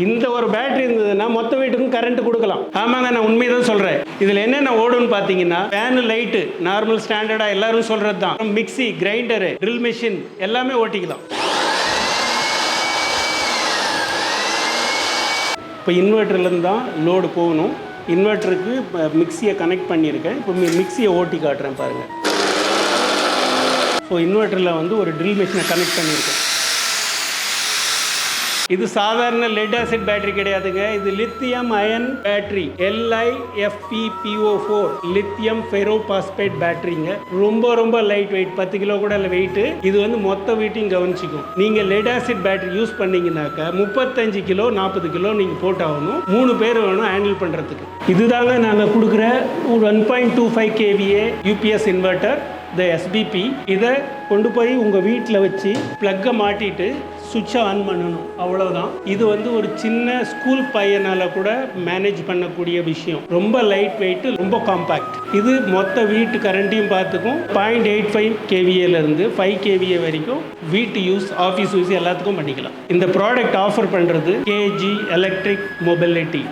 இந்த ஒரு பேட்டரி இருந்ததுன்னா மொத்த வீட்டுக்கும் கரண்ட் கொடுக்கலாம். ஆமாங்க நான் உண்மையை தான் சொல்கிறேன் இதில் என்னென்ன ஓடுன்னு பார்த்தீங்கன்னா ஃபேனு லைட்டு நார்மல் ஸ்டாண்டர்டாக எல்லாரும் சொல்கிறது தான் மிக்ஸி கிரைண்டரு ட்ரில் மிஷின் எல்லாமே ஓட்டிக்கலாம். இப்போ இன்வெர்டர்லேருந்து தான் லோடு போகணும். இன்வெர்ட்டருக்கு மிக்சியை கனெக்ட் பண்ணியிருக்கேன். இப்போ மிக்சியை ஓட்டி காட்டுறேன் பாருங்கள் ஸோ இன்வெர்ட்டரில் வந்து ஒரு ட்ரில் மிஷினை கனெக்ட் பண்ணியிருக்கேன். இது சாதாரண லெட் ஆசிட் பேட்டரி கிடையாதுங்க. இது lithium ion battery LIFPO four lithium ferro phosphate பேட்டரிங்க ரொம்ப ரொம்ப லைட் வெயிட் பத்து கிலோ கூட இல்லை வெயிட்டு இது வந்து மொத்த வெயிட்டையும் கவனிச்சிக்கும். நீங்கள் லெட் ஆசிட் பேட்டரி யூஸ் பண்ணீங்கன்னாக்கா முப்பத்தஞ்சு கிலோ நாற்பது கிலோ நீங்கள் போட்டாகணும். மூணு பேர் வேணும் ஹேண்டில் பண்ணுறதுக்கு இதுதாங்க நாங்கள் கொடுக்குற ஒரு one point two five KVA UPS inverter the SPP இதை கொண்டு போய் உங்கள் வீட்டில் வச்சு ப்ளக்கை மாட்டிட்டு சுவிட்சை ஆன் பண்ணணும். அவ்வளோதான் இது வந்து ஒரு சின்ன ஸ்கூல் பையனால் கூட மேனேஜ் பண்ணக்கூடிய விஷயம். ரொம்ப லைட் வெயிட்டு ரொம்ப காம்பேக்ட் இது மொத்த வீட்டு கரண்ட்டையும் பார்த்துக்கும். பாயிண்ட் எயிட் ஃபைவ் கேவிஏலேருந்து ஃபைவ் கேவிஏ வரைக்கும் வீட்டு யூஸ் ஆஃபீஸ் யூஸ் எல்லாத்துக்கும் பண்ணிக்கலாம். இந்த ப்ராடக்ட் ஆஃபர் பண்ணுறது கேஜி எலக்ட்ரிக் மொபிலிட்டி